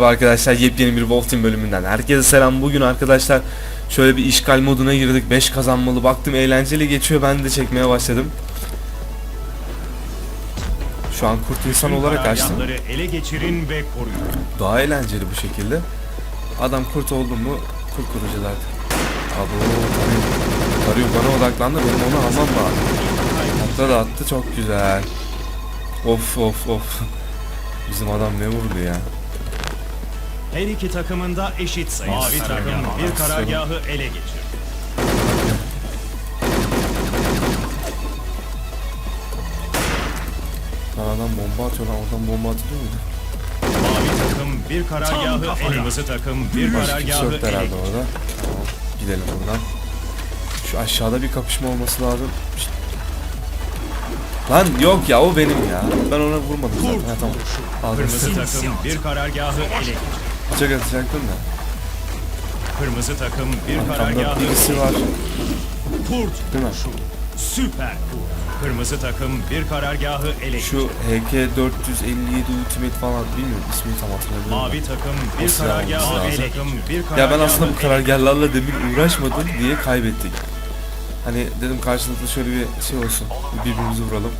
Merhaba arkadaşlar yepyeni bir Wolf Team bölümünden herkese selam. Bugün arkadaşlar şöyle bir işgal moduna girdik 5 kazanmalı. Baktım eğlenceli geçiyor ben de çekmeye başladım. Şu an kurt insan olarak açtım. ele geçirin ve koruyun. daha eğlenceli bu şekilde. Adam kurt oldu mu kurt kurucular Abo Tarıyor bana odaklandı benim onu almam lazım. Atla da attı çok güzel. Of of of. Bizim adam ne vurdu ya Her iki takımında eşit sayı. Mavi takım bir karargahı ele geçir. Lan adam bomba atıyor lan oradan bomba atılıyor muydu? Mavi takım bir karargahı ele Kırmızı takım bir karargahı ele herhalde geçir. orada. Tamam. Gidelim buradan. Şu aşağıda bir kapışma olması lazım. Lan yok ya o benim ya. Ben ona vurmadım zaten. Ha, tamam. Aldım. Kırmızı takım bir karargahı ele geçir. Bıçak atacaktım da. Kırmızı takım bir karargahı birisi var. Kurt Değil mi? süper kurt. Kırmızı takım bir karargahı ele. Şu HK457 Ultimate falan bilmiyorum ismini tam hatırlamıyorum. Mavi takım bir Nasıl karargahı lazım? ele takım bir karargahı Ya ben aslında bu karargahlarla demin uğraşmadım diye kaybettik. Hani dedim karşılıklı şöyle bir şey olsun. Birbirimizi vuralım.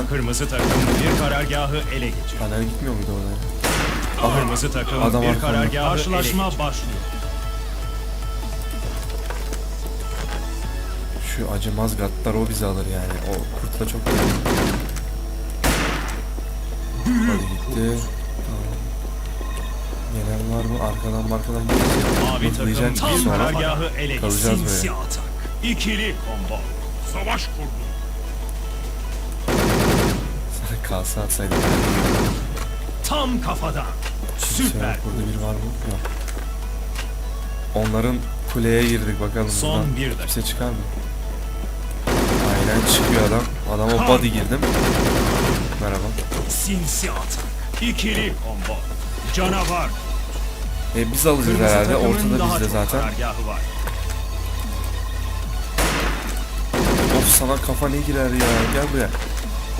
Lan Kırmızı takım bir karargahı ele geçir. Fener gitmiyor muydu oraya? Kırmızı takım Adam bir arkamda. karargahı Karşılaşma başlıyor. Şu acımaz gattar o bizi alır yani. O kurtla çok Hadi gitti. Tamam. Gelen var mı? Arkadan markadan bir Mavi takım Mutlayacak bir sonra karargahı ele geçir. kalacağız Sinsi atak. İkili combo. Savaş kurdu. Kalsa atsaydık. Tam kafadan. Kimse Süper. yok. Burada biri var mı? Yok. Onların kuleye girdik bakalım. Son buradan bir dakika. Çıkar mı? Aynen çıkıyor adam. Adama body girdim. Merhaba. Sinsi atak. İkili combo. Canavar. E, biz alacağız Kırmızı herhalde. Ortada bizde zaten. var. Of sana kafa ne girer ya. Gel buraya.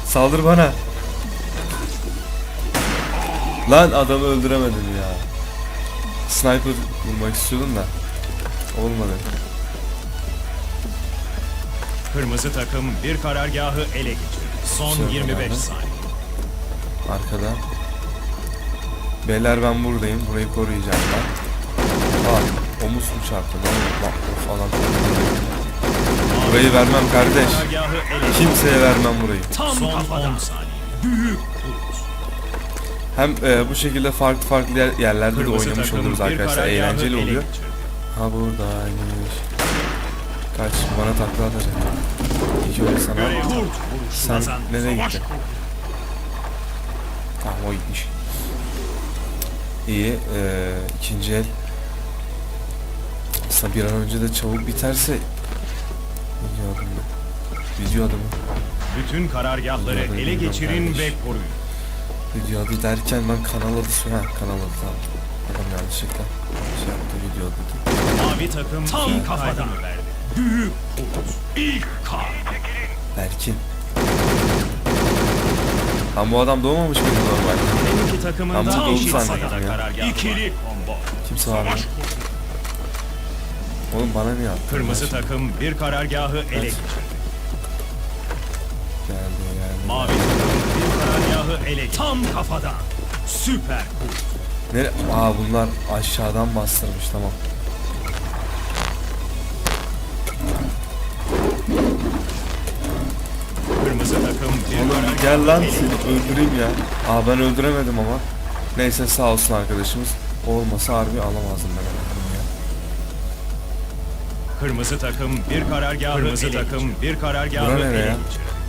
Saldır bana. Lan adamı öldüremedim ya. Sniper vurmak istiyordum da. Olmadı. Kırmızı takım bir karargahı ele geçir. Son Güzel 25 karargah. saniye. Arkada. Beyler ben buradayım. Burayı koruyacağım ben. Aa, omuz mu çarptı? Ne oldu? Bak falan. Burayı vermem kardeş. Kimseye vermem burayı. Tam Son 10 saniye. Büyük kurt. Hem e, bu şekilde farklı farklı yer- yerlerde de Kırmızı oynamış takım oluruz bir arkadaşlar. Eğlenceli oluyor. Ha buradaymış. Kaç bana takla atacak. İki öyle sana. Sen Kazan. nereye gittin? Tamam o gitmiş. İyi. E, ikinci el. Aslında bir an önce de çabuk biterse video adımı. Video adımı. Bütün karargahları ele geçirin ve koruyun. Video adı derken ben kanal adı ha kanal adı tamam. Adam yanlışlıkla şey yaptı video adı. dedi. Mavi takım tam kafadan verdi. Büyük kurt. İlk kan. Berkin. Lan bu adam doğmamış mıydı normalde? Her iki takımın da eşit sayıda ya. karargahı İkili combo. Kimse var mı? Oğlum bana niye attın? Kırmızı takım bir karargahı ele geçirdi. Geldi geldi. Mavi takım bir karargahı ele. Tam kafadan. Süper kurt. Nere? Aa bunlar aşağıdan bastırmış tamam. Kırmızı takım bir Oğlum gel lan ele seni öldüreyim ya. Aa ben öldüremedim ama. Neyse sağ olsun arkadaşımız. Olmasa harbi alamazdım ben. Kırmızı takım bir karargahı Kırmızı takım bir karargahı Bura ele ya? geçirdi.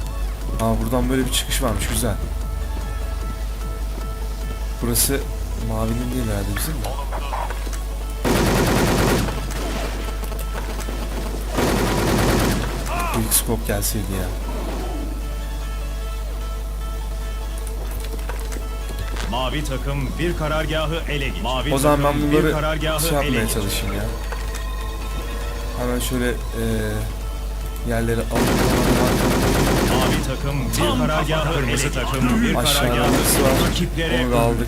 Aa buradan böyle bir çıkış varmış güzel. Burası mavinin değil herhalde bizim mi? Quick scope gelseydi ya. Mavi takım bir karargahı ele geçirdi. Mavi O zaman ben bir bunları karargahı şey ele yapmaya çalışayım ya. Hemen şöyle eee yerleri alıp Mavi takım bir karargahı Kırmızı takım bir karargahı rakiplere Onu da aldık.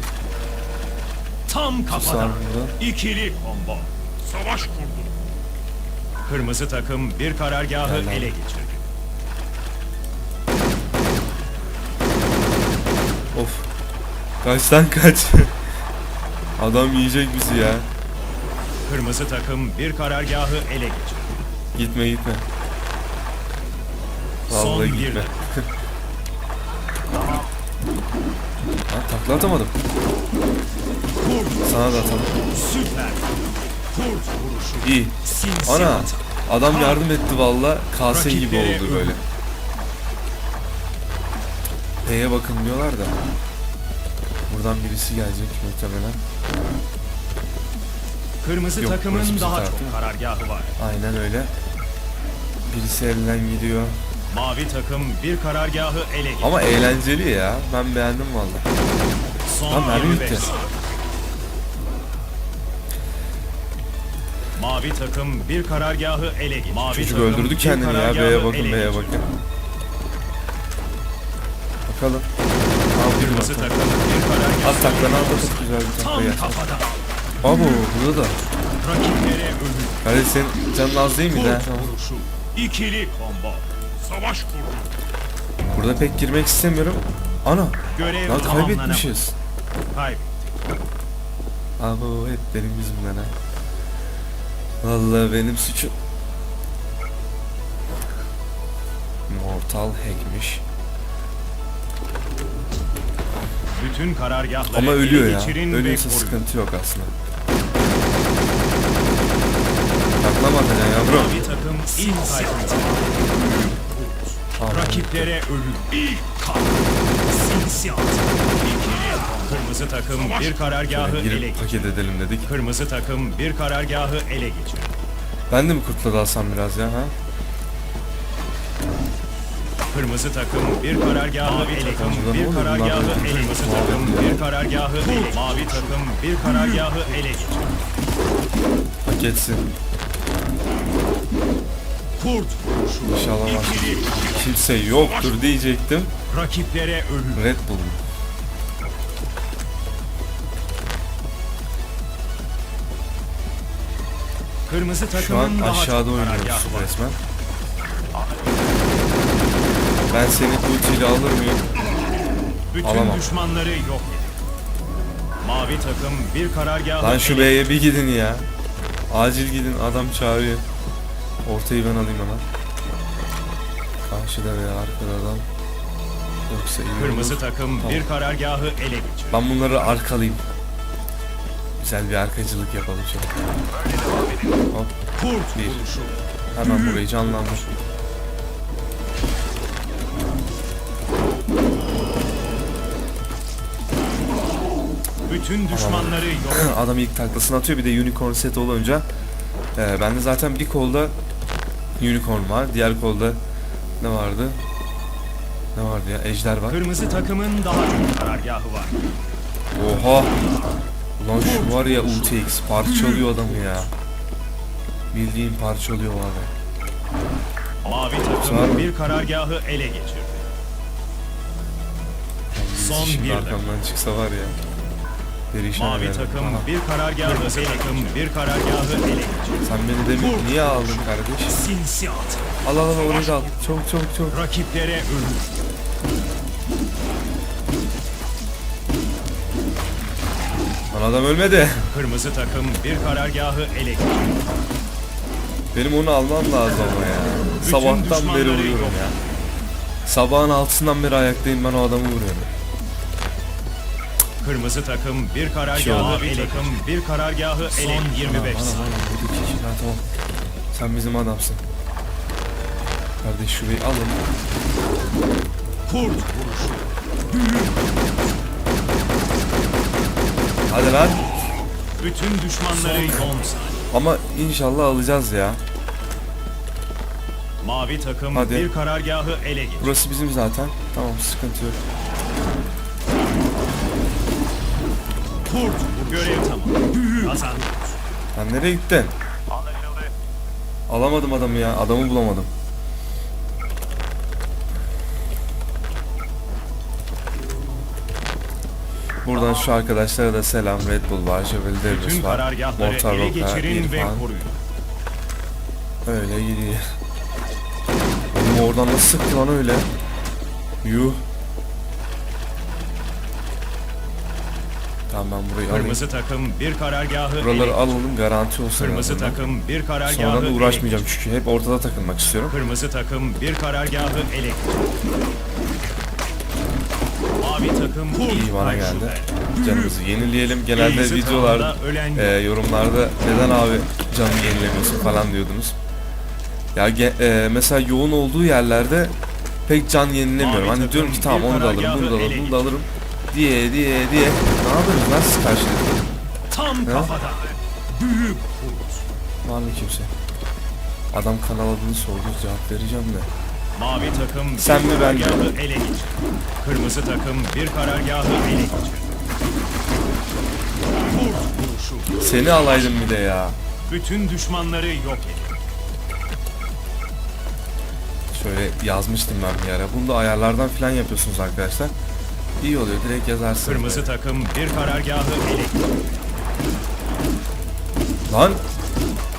tam kafadan. burada. İkili combo. Savaş kurdu. Kırmızı takım bir karargahı Helal. ele geçirdi. Of. Kaç lan kaç. Adam yiyecek bizi ya. Kırmızı takım bir karargahı ele geçirdi. Gitme gitme. Vallahi gitme. Ha, takla atamadım. Sana da atalım. süper. Kurt vuruşu. İyi. Ana. Adam yardım etti valla. Kase gibi oldu böyle. P'ye bakın diyorlar da. Buradan birisi gelecek muhtemelen. Kırmızı Yok, takımın daha taraf çok karargahı var. Aynen öyle. Birisi elden gidiyor. Mavi takım bir karargahı ele geçirdi. Ama eğlenceli ya. Ben beğendim valla. Son Lan mermi 25 bitti. Mavi takım bir karargahı ele geçirdi. Mavi Çocuk takım öldürdü bir kendini ya. karargahı B'ye bakın ele B'ye geçirdi. bakın. Bakalım. Al bir Kırmızı takım bir karargahı At at güzel bir takla Tam gel. Abo burada da. Rakiplere ölüm. Kardeş senin canın az değil miydi? ha? Kurt Tamam. vuruşu. İkili combo. Savaş kurdu. Burada pek girmek istemiyorum. Ana. Görev Lan kaybetmişiz. Kayb. Abo hep benim yüzümden ha. Vallahi benim suçum. Mortal hackmiş. Bütün karargahları Ama ölüyor ya. Ölüyorsa sıkıntı yok aslında. Taklama atacaksın yavrum. Mavi takım ilk kaybı. Rakiplere ölüm. İlk kan. Sinsi. Kırmızı takım bir karargahı Şöyle ele girip geçirdi. paket edelim dedik. Kırmızı takım bir karargahı ele geçirdi. Ben de mi kurtla dalsam biraz ya ha? Kırmızı takım bir karargahı ele takım. Bir bunlar karargahı ele Kırmızı takım bir karargahı ele Mavi takım bir karargahı ele geçirdi. Hak etsin. Kurt vuruşu. İnşallah var. İkili. Kimse yoktur diyecektim. Rakiplere ölüm. Red Bull. Kırmızı Şu an aşağıda oynuyoruz resmen. Ben seni ultiyle alır mıyım? Bütün Alamam. düşmanları yok. Mavi takım bir karargahı Lan şu B'ye bir gidin ya. Acil gidin adam çağırıyor. Ortayı ben alayım hemen. Karşıda veya arkada adam. Yoksa iyi Kırmızı olur. takım Tamam. bir karargahı ele geçirdi. Ben bunları arkalayayım. Güzel bir arkacılık yapalım şöyle. Hop Kurt Bir. vuruşu. hemen burayı canlandır. Bütün düşmanları yok. Adam ilk taklasını atıyor bir de unicorn set olunca e, bende zaten bir kolda unicorn var diğer kolda ne vardı? Ne vardı ya? Ejder var. Kırmızı takımın daha çok karargahı var. oha! Ulan şu var ya UTX parçalıyor adamı ya. Bildiğin parçalıyor ya Mavi takım bir karargahı ele geçirdi. Son bir arkamdan çıksa var ya perişan Mavi ederim. takım Aha, bir karargahı Kırmızı takım bir karargahı ele geçirdi. sen beni demin niye aldın kardeş Sinsi at. al al al orayı da al çok çok çok Rakiplere ölüm. lan adam ölmedi Kırmızı takım bir karargahı ele geçirdi. Benim onu almam lazım ama ya. Bütün Sabahtan beri düşmanları vuruyorum yok. ya. Sabahın altısından beri ayaktayım ben o adamı vuruyorum. Kırmızı takım bir Şey karargahı ele takım bir karargahı ele Son 25 Bana, bana, saniye. bana, vurdu iki kişi. Ha, tamam. Sen bizim adamsın. Kardeş şurayı alın. Kurt vuruşu. Hadi lan. Bütün düşmanları 10 saniye. Ama inşallah alacağız ya. Mavi takım Hadi. bir karargahı ele geçirdi. Burası bizim zaten. Tamam sıkıntı yok. Vurdu. Görev tamam. Kazandık. Lan nereye gittin? Alamadım adamı ya. Adamı bulamadım. Buradan şu arkadaşlara da selam. Red Bull var, Jebel var, Mortar Roka, İrfan. Öyle gidiyor. Oğlum oradan nasıl sıktı lan öyle? Yuh. Tamam ben burayı alayım. Kırmızı takım bir karargahı Buraları ele alalım garanti olsun. en Kırmızı azından. takım bir karargahı Sonra da ele uğraşmayacağım çünkü hep ortada takılmak istiyorum. Kırmızı takım bir karargahı ele Mavi takım İyi bana geldi. Canımızı yenileyelim. Genelde Kırmızı videolar, takımda ölen yok. e, yorumlarda neden abi canını yenilemiyorsun falan diyordunuz. Ya ge- e, mesela yoğun olduğu yerlerde pek can yenilemiyorum. Mavi Hani diyorum ki tamam bir onu da alırım, karargahı bunu da alırım, bunu da alırım diye diye diye. Ne yapıyorsunuz lan siz karşılıklı? Tam kafada. Büyük kurt. Var mı kimse? Adam kanal adını sordu cevap vereceğim de. Mavi takım Sen mi, ben mi? ele geçir. Kırmızı takım bir karargahı ele geçir. Seni alaydım bir de ya. Bütün düşmanları yok edin. Şöyle yazmıştım ben bir ara. Bunu da ayarlardan falan yapıyorsunuz arkadaşlar. İyi oluyor direkt yazarsınız. Kırmızı takım bir karargahı ele. Lan!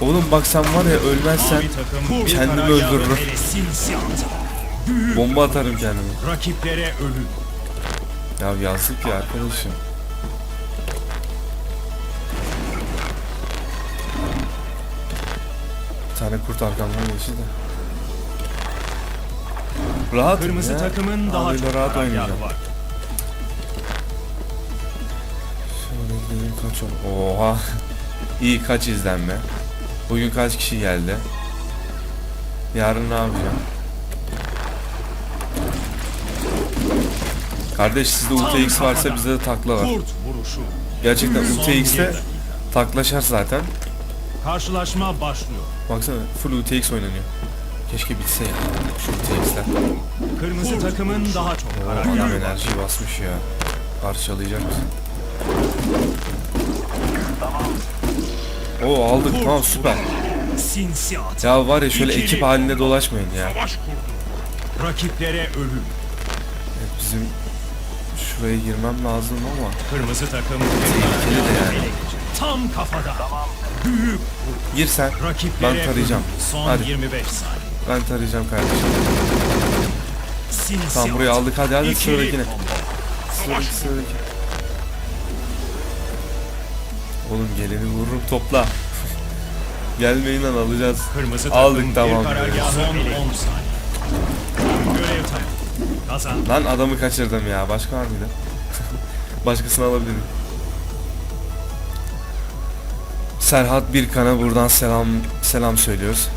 Oğlum bak sen var ya ölmezsen takım kendimi öldürürüm. ele bomba atarım kendime. rakiplere ölüm. Ya yazık ya arkadaşım. Bir tane kurt arkamdan geçti de. Rahat Kırmızı ya. takımın daha çok rahat oynayacağım. var. Gidelim kaç ol- Oha. İyi kaç izlenme. Bugün kaç kişi geldi? Yarın ne yapacağım? Kardeş sizde UTX varsa bizde de takla var. Gerçekten dakika. taklaşar zaten. Karşılaşma başlıyor. Baksana full UTX oynanıyor. Keşke bitse ya şu UTX'ler. Kırmızı takımın daha çok Oo, adam enerjiyi basmış ya. Parçalayacak mısın? Oo aldık tamam süper. Ya var ya şöyle ekip halinde dolaşmayın ya. Rakiplere ölüm. Evet, bizim şuraya girmem lazım ama Kırmızı takım Tehlikeli de yani. Tam kafada. Büyük gir sen. rakiplere Ben tarayacağım. Son Hadi. 25 saniye. Ben tarayacağım kardeşim. Sinsiyat. Tamam burayı aldık hadi hadi sıradakine. Sıradaki sıradaki. Oğlum geleni vururum topla. Gelmeyin lan alacağız. Kırmızı Aldık, tamam. bir karargahı son 10 saniye. Görev tamam. Kazan. Lan adamı kaçırdım ya. Başka var mıydı? Başkasını alabilirim. Serhat Birkan'a buradan selam selam söylüyoruz.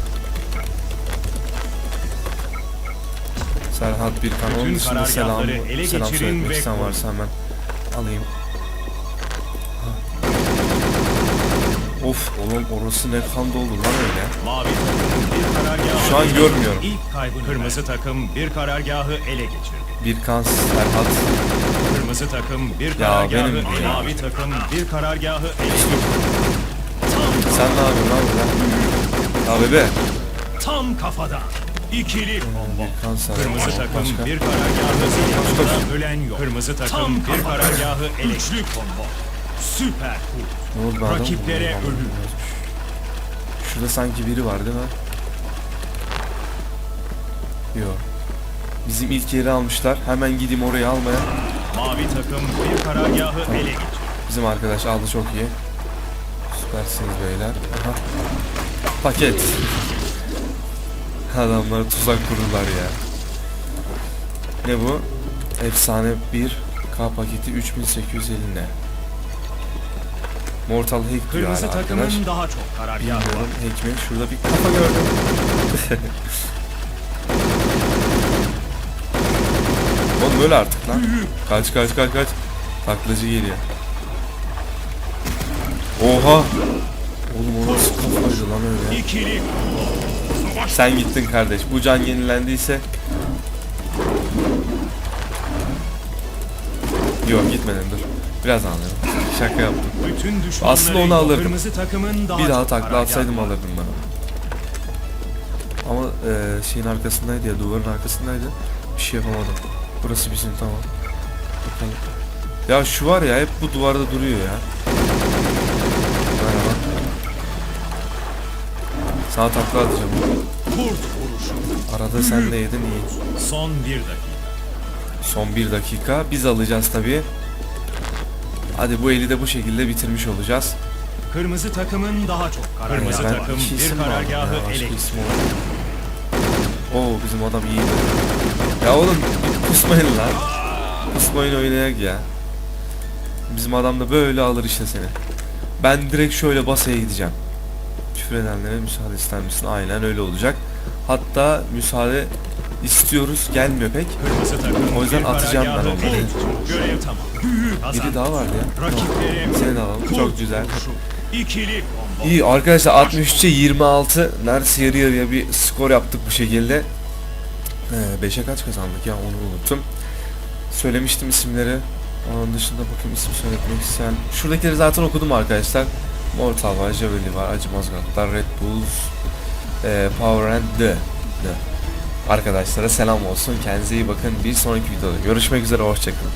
Serhat Birkan onun Bütün dışında selam selam söylemek isteyen varsa hemen alayım. Of oğlum orası ne kan doldu lan öyle. Mavi takım bir karargahı Şu an görmüyorum. İlk kaybını Kırmızı takım bir karargahı ele geçirdi. Birkan Serhat Kırmızı takım bir Ya karargahı, benim ya. mavi takım bir karargahı ele geçirdi. sen ne yapıyorsun lan burada? Ya bebe. Tam kafada. İkili combo. Birkan Serhat Kırmızı takım başka. bir karargahı yanında koş. ölen yok. Kırmızı takım bir karargahı ele Üçlü combo. Süper kurt. Ne oldu adam? Rakiplere ölüm. Şurada sanki biri var değil mi? Yok. Bizim ilk yeri almışlar. Hemen gideyim orayı almaya. Mavi takım bir karargahı ele geçirdi. Bizim arkadaş aldı çok iyi. Süpersiniz beyler. Aha. Paket. Adamlar tuzak kurdular ya. Ne bu? Efsane 1 K paketi 3850 ne? Mortal Hack diyor Kırmızı hala takımın arkadaş. daha çok karargahı var. Bilmiyorum hack mi? Şurada bir kafa gördüm. Oğlum öyle artık lan. Kaç kaç kaç kaç. Taklacı geliyor. Oha. Oğlum o nasıl kafaydı lan öyle. İkili Sen gittin kardeş. Bu can yenilendiyse. Yok gitmedim dur. Biraz anladım. Şaka yaptım. Aslında onu alırdım. Bir daha takla atsaydım alırdım ben. Ama e, şeyin arkasındaydı ya duvarın arkasındaydı. Bir şey yapamadım. Burası bizim tamam. Bakalım. Ya şu var ya hep bu duvarda duruyor ya. Merhaba. Sağ takla atacağım. Arada sen de yedin iyi. Son bir dakika. Son bir dakika. Biz alacağız tabii. Hadi bu eli de bu şekilde bitirmiş olacağız. Kırmızı takımın daha çok karar. Kırmızı ben takım iki bir isim karargahı ya, ele. Oo bizim adam iyi. Ya oğlum kusmayın lan. Kusmayın oynayak ya. Bizim adam da böyle alır işte seni. Ben direkt şöyle basaya gideceğim. Küfür edenlere müsaade ister misin? Aynen öyle olacak. Hatta müsaade istiyoruz. Gelmiyor pek. O yüzden atacağım ben onları. Biri daha vardı ya. Seni de alalım. Çok güzel. İyi arkadaşlar 63'e 26 neredeyse yarı yarıya bir skor yaptık bu şekilde. 5'e kaç kazandık ya onu unuttum. Söylemiştim isimleri. Onun dışında bakayım isim söyletmek isteyen. Şuradakileri zaten okudum arkadaşlar. Mortal var, Javelin var, Acımaz Gatlar, Red Bulls, e, Power and The. The. Arkadaşlara selam olsun. Kendinize iyi bakın. Bir sonraki videoda görüşmek üzere. Hoşçakalın.